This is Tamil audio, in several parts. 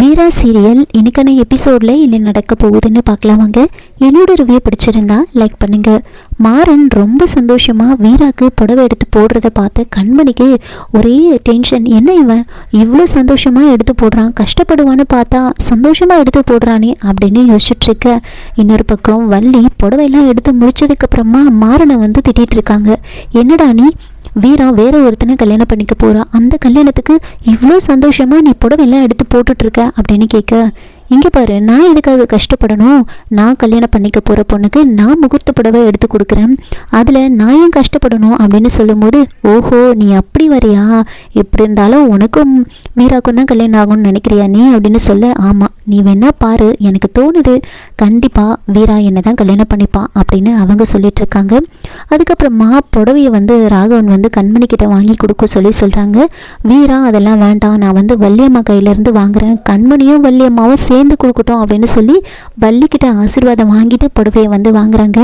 வீரா சீரியல் இன்றைக்கான எபிசோடில் என்ன நடக்க போகுதுன்னு பார்க்கலாம் வாங்க. என்னோட ரிவ்யூ பிடிச்சிருந்தா லைக் பண்ணுங்க. மாறன் ரொம்ப சந்தோஷமாக வீராக்கு புடவை எடுத்து போடுறத பார்த்து கண்மணிக்கு ஒரே டென்ஷன் என்ன இவன்? இவ்வளோ சந்தோஷமாக எடுத்து போடுறான் கஷ்டப்படுவான்னு பார்த்தா சந்தோஷமாக எடுத்து போடுறானே அப்படின்னு யோசிச்சுட்ருக்க இன்னொரு பக்கம் வள்ளி புடவையெல்லாம் எடுத்து முடிச்சதுக்கப்புறமா மாறனை வந்து திட்டிகிட்டு இருக்காங்க. என்னடா நீ? வீரா வேற ஒருத்தனை கல்யாணம் பண்ணிக்க போறா. அந்த கல்யாணத்துக்கு இவ்வளோ சந்தோஷமா நீ புடவை எல்லாம் எடுத்து போட்டுட்டு இருக்க அப்படின்னு கேட்க இங்கே பாரு நான் எதுக்காக கஷ்டப்படணும்? நான் கல்யாணம் பண்ணிக்க போகிற பொண்ணுக்கு நான் முகூர்த்த புடவை எடுத்து கொடுக்குறேன். அதில் நான் ஏன் கஷ்டப்படணும் அப்படின்னு சொல்லும்போது ஓஹோ நீ அப்படி வரியா? எப்படி இருந்தாலும் உனக்கும் வீராக்கும் தான் கல்யாணம் ஆகும்னு நினைக்கிறியா நீ? அப்படின்னு சொல்ல ஆமாம் நீ வேணா பாரு எனக்கு தோணுது. கண்டிப்பாக வீரா என்னை தான் கல்யாணம் பண்ணிப்பான் அப்படின்னு அவங்க சொல்லிட்டு இருக்காங்க. அதுக்கப்புறமா புடவையை வந்து ராகவன் வந்து கண்மணி கிட்ட வாங்கி கொடுக்க சொல்லி சொல்கிறாங்க வீரா அதெல்லாம் வேண்டாம் நான் வந்து வள்ளியம்மா கையிலேருந்து வாங்குறேன். கண்மணியும் வள்ளியம்மாவும் சேர்ந்து கொடுக்கட்டும் அப்படின்னு சொல்லி வள்ளிக்கிட்ட ஆசீர்வாதம் வாங்கிட்டு புடவையை வந்து வாங்குறாங்க.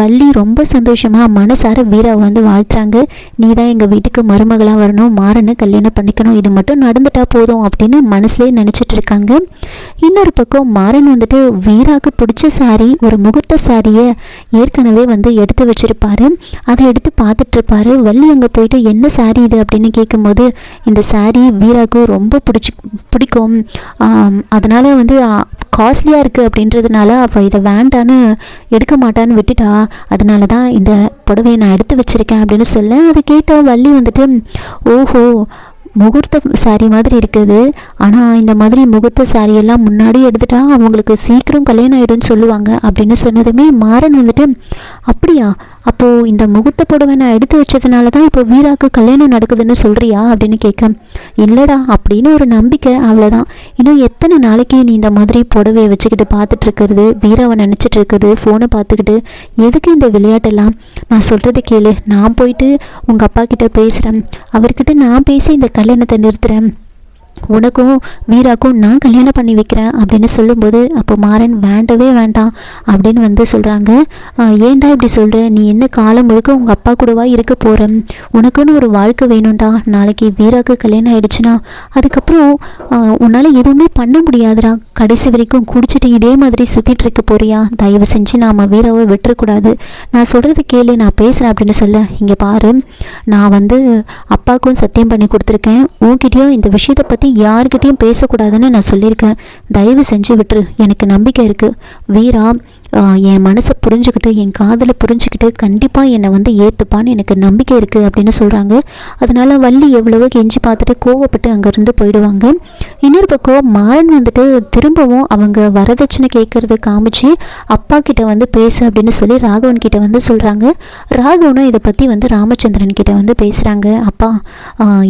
வள்ளி ரொம்ப சந்தோஷமாக மனசார வீராவை வந்து வாழ்த்துறாங்க. நீ தான் எங்கள் வீட்டுக்கு மருமகளாக வரணும் மாறனை கல்யாணம் பண்ணிக்கணும். இது மட்டும் நடந்துட்டா போதும் அப்படின்னு மனசுலேயே நினச்சிட்டு இருக்காங்க. இன்னொரு பக்கம் மாறன் வந்துட்டு வீராக்கு பிடிச்ச சாரி ஒரு முகூர்த்த சாரியை ஏற்கனவே வந்து எடுத்து வச்சிருப்பாரு. அதை எடுத்து பார்த்துட்ருப்பாரு வள்ளி அங்கே போயிட்டு என்ன சாரி இது? அப்படின்னு கேட்கும்போது இந்த சாரி வீராக்கு ரொம்ப பிடிச்சி பிடிக்கும். அதனால் வந்து காஸ்ட்லியாக இருக்குது அப்படின்றதுனால அவள் இதை வேண்டான்னு எடுக்க மாட்டான்னு விட்டுட்டா அதனால தான் இந்த புடவையை நான் எடுத்து வச்சிருக்கேன் அப்படின்னு சொல்ல அதை கேட்ட வள்ளி வந்துட்டு ஓஹோ முகூர்த்த சாரி மாதிரி இருக்குது. ஆனால் இந்த மாதிரி முகூர்த்த சாரியெல்லாம் முன்னாடி எடுத்துட்டா அவங்களுக்கு சீக்கிரம் கல்யாணம் ஆகிடும்னு சொல்லுவாங்க அப்படின்னு சொன்னதுமே மாறன் வந்துட்டு அப்படியா? அப்போது இந்த முகூர்த்த புடவை நான் எடுத்து வச்சதுனால தான் இப்போ வீராக்கு கல்யாணம் நடக்குதுன்னு சொல்கிறியா அப்படின்னு கேட்க இல்லைடா அப்படின்னு ஒரு நம்பிக்கை அவ்வளோதான் இன்னும் எத்தனை நாளைக்கு நீ இந்த மாதிரி புடவையை வச்சுக்கிட்டு பார்த்துட்ருக்கிறது வீராவை நினச்சிட்டு இருக்குது ஃபோனை பார்த்துக்கிட்டு எதுக்கு இந்த விளையாட்டெல்லாம்? நான் சொல்கிறது கேளு. நான் போயிட்டு உங்கள் அப்பா கிட்டே பேசுகிறேன் அவர்கிட்ட நான் பேசி இந்த கல்யாணத்தை நிறுத்துகிறேன் உனக்கும் வீராக்கும் நான் கல்யாணம் பண்ணி வைக்கிறேன் அப்படின்னு சொல்லும்போது அப்போ மாறன் வேண்டவே வேண்டாம் அப்படின்னு வந்து சொல்கிறாங்க ஏன்டா இப்படி சொல்கிற நீ என்ன காலம் முழுக்க உங்கள் அப்பா கூடவா இருக்க போகிற உனக்குன்னு ஒரு வாழ்க்கை வேணும்டா. நாளைக்கு வீராக்கு கல்யாணம் ஆயிடுச்சுன்னா அதுக்கப்புறம் உன்னால் எதுவுமே பண்ண முடியாதுடா. கடைசி வரைக்கும் குடிச்சிட்டு இதே மாதிரி சுற்றிட்டு இருக்க போறியா? தயவு செஞ்சு நாம வீராவை விட்டுறக்கூடாது. நான் சொல்கிறது கேளு நான் பேசுகிறேன் அப்படின்னு சொல்ல இங்கே பாரு நான் வந்து அப்பாவுக்கும் சத்தியம் பண்ணி கொடுத்துருக்கேன். உன்கிட்டயும் இந்த விஷயத்தை பற்றி யார்கிட்டயும் பேசக்கூடாதுன்னு நான் சொல்லியிருக்கேன். தயவு செஞ்சு விட்டுரு. எனக்கு நம்பிக்கை இருக்குது வீரா என் மனசை புரிஞ்சுக்கிட்டு என் காதலை புரிஞ்சுக்கிட்டு கண்டிப்பாக என்னை வந்து ஏற்றுப்பான்னு எனக்கு நம்பிக்கை இருக்குது அப்படின்னு சொல்கிறாங்க அதனால் வள்ளி எவ்வளவோ கெஞ்சி பார்த்துட்டு கோவப்பட்டு அங்கேருந்து போயிடுவாங்க. இன்னொரு பக்கம் மாறன் வந்துட்டு திரும்பவும் அவங்க வரதட்சணை கேட்குறத காமிச்சு அப்பா கிட்ட வந்து பேசு அப்படின்னு சொல்லி ராகவன் கிட்ட வந்து சொல்கிறாங்க ராகவனும் இதை பற்றி வந்து ராமச்சந்திரன் கிட்ட வந்து பேசுகிறாங்க அப்பா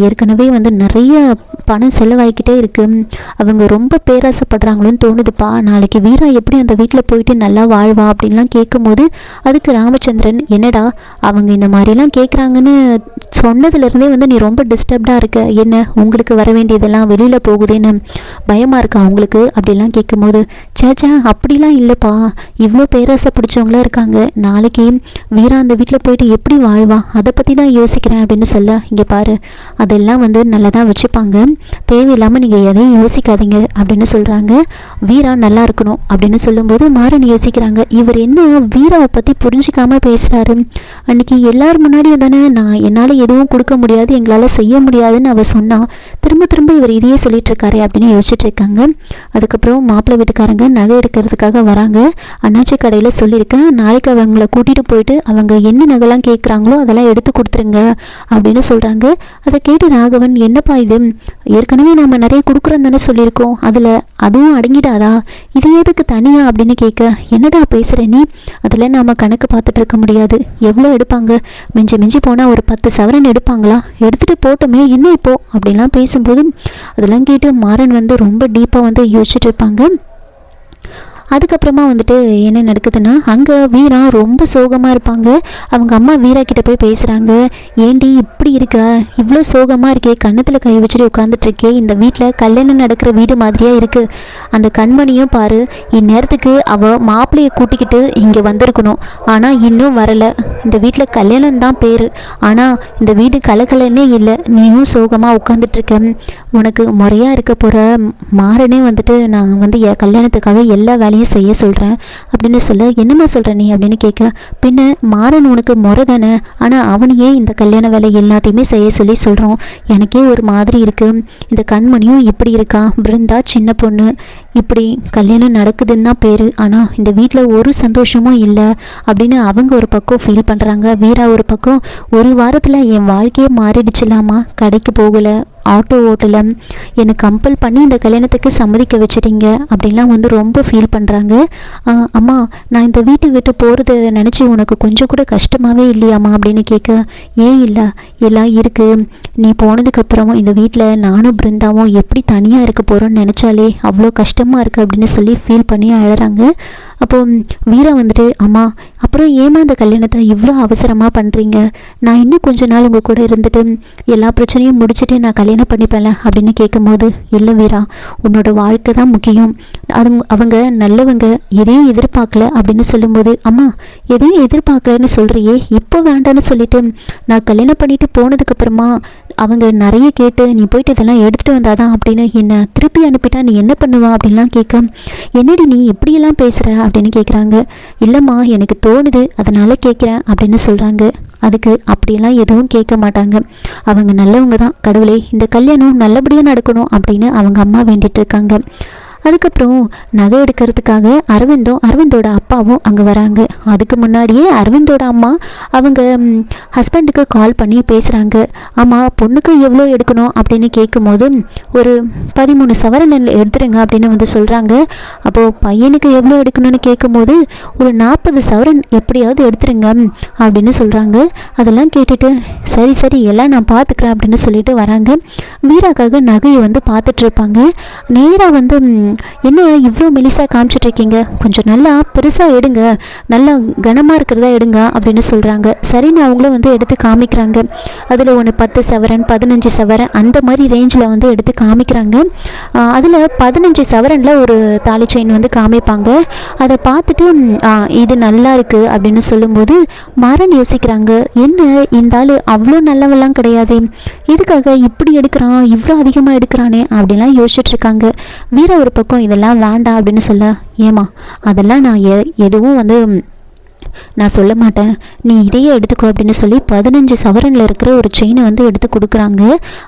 ஏற்கனவே வந்து நிறைய பணம் செலவாகிக்கிட்டே இருக்குது அவங்க ரொம்ப பேராசைப்படுறாங்களோன்னு தோணுதுப்பா. நாளைக்கு வீரா எப்படி அந்த வீட்டில் போயிட்டு நல்லா வாழ்வா அப்படின்லாம் கேட்கும்போது அதுக்கு ராமச்சந்திரன் என்னடா அவங்க இந்த மாதிரிலாம் கேட்குறாங்கன்னு சொன்னதுலேருந்தே வந்து நீ ரொம்ப டிஸ்டர்ப்டாக இருக்க. என்ன உங்களுக்கு வர வேண்டியதெல்லாம் வெளியில் போகுதேன்னு பயமாக இருக்கா அவங்களுக்கு? அப்படிலாம் கேட்கும்போது சேச்சா அப்படிலாம் இல்லைப்பா. இவ்வளோ பேராசை பிடிச்சவங்களாம் இருக்காங்க. நாளைக்கு வீரா அந்த வீட்டில் போயிட்டு எப்படி வாழ்வா? அதை பற்றி தான் யோசிக்கிறேன் அப்படின்னு சொல்ல இங்கே பாரு அதெல்லாம் வந்து நல்லா தான் வச்சுப்பாங்க. தேவையில்லாமல் நீங்கள் எதையும் யோசிக்காதீங்க அப்படின்னு சொல்கிறாங்க வீரா நல்லா இருக்கணும் அப்படின்னு சொல்லும்போது மாறன் யோசிக்கிறாங்க இவர் என்ன வீராவை பற்றி புரிஞ்சிக்காமல் பேசுகிறாரு அன்னைக்கு எல்லார் முன்னாடியும் தானே நான் என்னால் எதுவும் கொடுக்க முடியாது எங்களால் செய்ய முடியாதுன்னு அவ சொன்னா திரும்ப திரும்ப இவர் இதையே சொல்லிட்டு இருக்காரு அப்படின்னு யோசிச்சுட்டு இருக்காங்க. அதுக்கப்புறம் மாப்பிள்ளை வீட்டுக்காரங்க நகை எடுக்கிறதுக்காக வராங்க. அண்ணாச்சி கடையில் சொல்லியிருக்கேன் நாளைக்கு அவங்கள கூட்டிகிட்டு போயிட்டு அவங்க என்ன நகைலாம் கேட்குறாங்களோ அதெல்லாம் எடுத்து கொடுத்துருங்க அப்படின்னு சொல்கிறாங்க அதை கேட்டு ராகவன் என்னப்பா இது? ஏற்கனவே நம்ம நிறைய கொடுக்குறோம் தானே சொல்லியிருக்கோம். அதில் அதுவும் அடங்கிடாதா? இது எதுக்கு தனியா? அப்படின்னு கேட்க என்ன என்னடா பேசுகிற நீ? அதில் நாம் கணக்கு பார்த்துட்டு இருக்க முடியாது. எவ்வளோ எடுப்பாங்க? மிஞ்சி மிஞ்சி போனால் ஒரு பத்து சவரன் எடுப்பாங்களா? எடுத்துகிட்டு போட்டோமே என்ன இப்போ? அப்படிலாம் பேசும்போது அதெல்லாம் கேட்டு மாறன் வந்து ரொம்ப டீப்பாக வந்து யோசிச்சுட்டு இருப்பாங்க. அதுக்கப்புறமா வந்துட்டு என்ன நடக்குதுன்னா அங்கே வீரா ரொம்ப சோகமாக இருப்பாங்க. அவங்க அம்மா வீரா கிட்ட போய் பேசுகிறாங்க ஏண்டி இப்படி இருக்க? இவ்வளோ சோகமாக இருக்கே. கன்னத்தில் கை வச்சுட்டு உட்காந்துட்ருக்கே இந்த வீட்டில் கல்யாணம் நடக்கிற வீடு மாதிரியாக இருக்குது அந்த கண்மணியும் பாரு இந்நேரத்துக்கு அவள் மாப்பிள்ளையை கூட்டிக்கிட்டு இங்கே வந்திருக்கணும். ஆனால் இன்னும் வரலை. இந்த வீட்டில் கல்யாணம் தான் பேர். ஆனால் இந்த வீடு கலக்கலன்னே இல்லை. நீயும் சோகமாக உட்காந்துட்ருக்க உனக்கு முறையாக இருக்க போகிற மாறனே வந்துட்டு நான் வந்து என் கல்யாணத்துக்காக எல்லா வேலையும் செய்ய சொல்கிறேன் அப்படின்னு சொல்ல என்னம்மா சொல்கிற நீ அப்படின்னு கேட்க பின்ன மாறன் உனக்கு முறை தானே? ஆனால் அவனையே இந்த கல்யாண வேலை எல்லாத்தையுமே செய்ய சொல்லி சொல்கிறோம் எனக்கே ஒரு மாதிரி இருக்குது இந்த கண்மணியும் இப்படி இருக்கா? பிருந்தா சின்ன பொண்ணு. இப்படி கல்யாணம் நடக்குதுன்னு தான் பேர். ஆனால் இந்த வீட்டில் ஒரு சந்தோஷமும் இல்லை. அப்படின்னு அவங்க ஒரு பக்கம் ஃபீல் பண்ணுறாங்க வீரா ஒரு பக்கம் ஒரு வாரத்தில் என் வாழ்க்கையே மாறிடுச்சுலாமா? கடைக்கு போகலை. ஆட்டோ ஓட்டலை என்னை கம்பல் பண்ணி இந்த கல்யாணத்துக்கு சம்மதிக்க வச்சிட்டீங்க அப்படின்லாம் வந்து ரொம்ப ஃபீல் பண்ணுறாங்க அம்மா நான் இந்த வீட்டை விட்டு போகிறத நினச்சி உனக்கு கொஞ்சம் கூட கஷ்டமாகவே இல்லையாம்மா அப்படின்னு கேட்க ஏன் இல்லை எல்லாம் இருக்குது நீ போனதுக்கப்புறம் இந்த வீட்டில் நானும் பிருந்தாவும் எப்படி தனியாக இருக்க போகிறோன்னு நினச்சாலே அவ்வளோ கஷ்டமாக இருக்குது அப்படின்னு சொல்லி ஃபீல் பண்ணி அழகிறாங்க அப்போது வீரா வந்துட்டு அம்மா அப்புறம் ஏமா இந்த கல்யாணத்தை இவ்வளோ அவசரமாக பண்ணுறீங்க நான் இன்னும் கொஞ்ச நாள் உங்கள் கூட இருந்துட்டு எல்லா பிரச்சனையும் முடிச்சுட்டு நான் கல்யாணம் பண்ணிப்பேன்ல அப்படின்னு கேட்கும்போது இல்லை வீரா உன்னோட வாழ்க்கை தான் முக்கியம். அது அவங்க நல்லவங்க எதையும் எதிர்பார்க்கல அப்படின்னு சொல்லும்போது அம்மா எதையும் எதிர்பார்க்கலன்னு சொல்கிறியே இப்போ வேண்டான்னு சொல்லிட்டு நான் கல்யாணம் பண்ணிட்டு போனதுக்கப்புறமா அவங்க நிறைய கேட்டு நீ போயிட்டு இதெல்லாம் எடுத்துகிட்டு வந்தாதான் அப்படின்னு என்னை திருப்பி அனுப்பிட்டா நீ என்ன பண்ணுவா? அப்படின்லாம் கேட்க என்னடி நீ எப்படியெல்லாம் பேசுகிற அப்படின்னு கேட்குறாங்க இல்லைம்மா எனக்கு தோணுது அதனால் கேட்குறேன் அப்படின்னு சொல்கிறாங்க அதுக்கு அப்படியெல்லாம் எதுவும் கேட்க மாட்டாங்க. அவங்க நல்லவங்க தான். கடவுளே இந்த கல்யாணம் நல்லபடியாக நடக்கணும் அப்படின்னு அவங்க அம்மா வேண்டிட்டு இருக்காங்க. அதுக்கப்புறம் நகை எடுக்கிறதுக்காக அரவிந்தும் அரவிந்தோட அப்பாவும் அங்கே வராங்க. அதுக்கு முன்னாடியே அரவிந்தோட அம்மா அவங்க ஹஸ்பண்டுக்கு கால் பண்ணி பேசுகிறாங்க ஆமாம் பொண்ணுக்கு எவ்வளோ எடுக்கணும்? அப்படின்னு கேட்கும்போது ஒரு பதிமூணு சவரன் எடுத்துருங்க அப்படின்னு வந்து சொல்கிறாங்க அப்போது பையனுக்கு எவ்வளோ எடுக்கணும்னு கேட்கும்போது ஒரு நாற்பது சவரன் எப்படியாவது எடுத்துருங்க அப்படின்னு சொல்கிறாங்க அதெல்லாம் கேட்டுட்டு சரி சரி எல்லாம் நான் பார்த்துக்கிறேன் அப்படின்னு சொல்லிட்டு வராங்க. வீராக்காக நகையை வந்து பார்த்துட்ருப்பாங்க நேராக வந்து என்ன இவ்வளோ மெலிசாக காமிச்சிட்ருக்கீங்க? கொஞ்சம் நல்லா பெருசாக எடுங்க. நல்லா கனமாக இருக்கிறதா எடுங்க அப்படின்னு சொல்கிறாங்க சரின்னு அவங்களும் வந்து எடுத்து காமிக்கிறாங்க. அதில் ஒன்று பத்து சவரன் பதினஞ்சு சவரன் அந்த மாதிரி ரேஞ்சில் வந்து எடுத்து காமிக்கிறாங்க. அதில் பதினஞ்சு சவரனில் ஒரு தாலி செயின் வந்து காமிப்பாங்க. அதை பார்த்துட்டு இது நல்லா இருக்குது அப்படின்னு சொல்லும்போது மரன் யோசிக்கிறாங்க. என்ன இந்த ஆள் அவ்வளோ நல்லவெல்லாம் கிடையாது. இதுக்காக இப்படி எடுக்கிறான்? இவ்வளோ அதிகமாக எடுக்கிறானே அப்படின்லாம் யோசிச்சுட்ருக்காங்க. வீர ஒரு பக்கம் இதெல்லாம் வேண்டாம் அப்படின்னு சொல்ல ஏமா அதெல்லாம் நான் எ எதுவும் வந்து நான் சொல்ல மாட்டேன். நீ இதையே எடுத்துக்கோ அப்படின்னு சொல்லி பதினஞ்சு சவரனில் இருக்கிற ஒரு செயினை வந்து எடுத்து கொடுக்குறாங்க.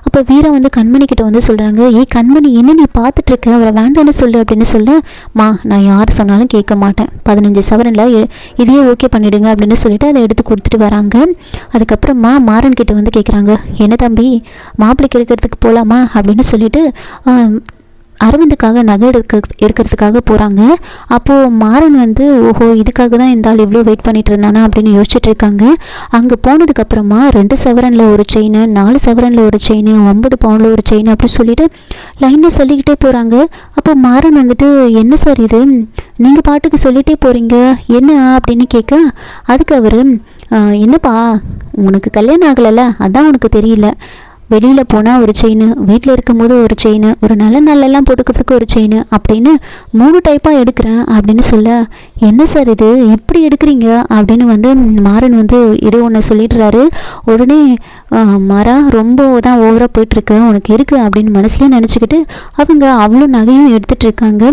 அப்போ வீரா வந்து கண்மணி கிட்ட வந்து சொல்கிறாங்க ஏ கண்மணி என்ன நீ பார்த்துட்ருக்க அவரை வேண்டான்னு சொல்லு அப்படின்னு சொல்ல மா நான் யார் சொன்னாலும் கேட்க மாட்டேன். பதினஞ்சு சவரனில் இதையே ஓகே பண்ணிவிடுங்க அப்படின்னு சொல்லிட்டு அதை எடுத்து கொடுத்துட்டு வராங்க. அதுக்கப்புறமா மாறன் கிட்ட வந்து கேட்குறாங்க என்ன தம்பி மாப்பிள்ளைக்கு எடுக்கிறதுக்கு போகலாமா அப்படின்னு சொல்லிட்டு அரவிந்துக்காக நகை எடுக்க எடுக்கிறதுக்காக போகிறாங்க அப்போது மாறன் வந்து ஓஹோ இதுக்காக தான் இந்த ஆள் இவ்வளோ வெயிட் பண்ணிட்டு இருந்தானா? அப்படின்னு யோசிச்சுட்டு இருக்காங்க. அங்கே போனதுக்கப்புறமா ரெண்டு செவரனில் ஒரு செயின் நாலு செவரனில் ஒரு செயின் ஒன்பது பவுனில் ஒரு செயின் அப்படின்னு சொல்லிட்டு லைனாக சொல்லிக்கிட்டே போகிறாங்க அப்போ மாறன் வந்துட்டு என்ன சார் இது? நீங்கள் பாட்டுக்கு சொல்லிகிட்டே போகிறீங்க என்ன அப்படின்னு கேட்க அதுக்கு அவர் என்னப்பா உனக்கு கல்யாணம் ஆகலைல்ல? அதான் உனக்கு தெரியல. வெளியில் போனால் ஒரு செயின் வீட்டில் இருக்கும்போது ஒரு செயின் ஒரு நல்ல நல்லெல்லாம் போட்டுக்கிறதுக்கு ஒரு செயின் அப்படின்னு மூணு டைப்பாக எடுக்கிறேன் அப்படின்னு சொல்ல என்ன சார் இது? இப்படி எடுக்கிறீங்க? அப்படின்னு வந்து மாறன் வந்து இது ஒன்று சொல்லிடுறாரு. உடனே மரா ரொம்ப தான் ஓவராக போயிட்டுருக்கு. உனக்கு இருக்குது அப்படின்னு மனசுலேயே நினச்சிக்கிட்டு அவங்க அவ்வளோ நகையும் எடுத்துகிட்டு இருக்காங்க.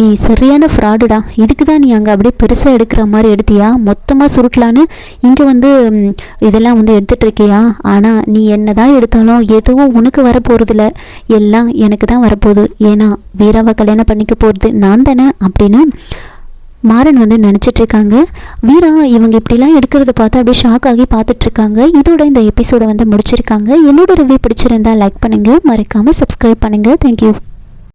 நீ சரியான ஃப்ராடுடா இதுக்கு தான் நீ அங்கே அப்படியே பெருசாக எடுக்கிற மாதிரி எடுத்தியா? மொத்தமாக சுருட்டலான்னு இங்கே வந்து இதெல்லாம் வந்து எடுத்துகிட்டு இருக்கியா? ஆனால் நீ என்ன தான் எடுத்தாலும் எதுவும் உனக்கு வரப்போகிறதில்ல எல்லாம் எனக்கு தான் வரப்போகுது. ஏன்னா வீராவை கல்யாணம் பண்ணிக்க போகிறது நான் தானே? அப்படின்னு மாறன் வந்து நினச்சிட்டு இருக்காங்க வீரா இவங்க இப்படிலாம் எடுக்கிறத பார்த்து அப்படியே ஷாக் ஆகி பார்த்துட்ருக்காங்க. இதோட இந்த எபிசோடை வந்து முடிச்சிருக்காங்க. என்னோட ரிவ்யூ பிடிச்சிருந்தா லைக் பண்ணுங்கள் மறக்காமல் சப்ஸ்கிரைப் பண்ணுங்கள் தேங்க்யூ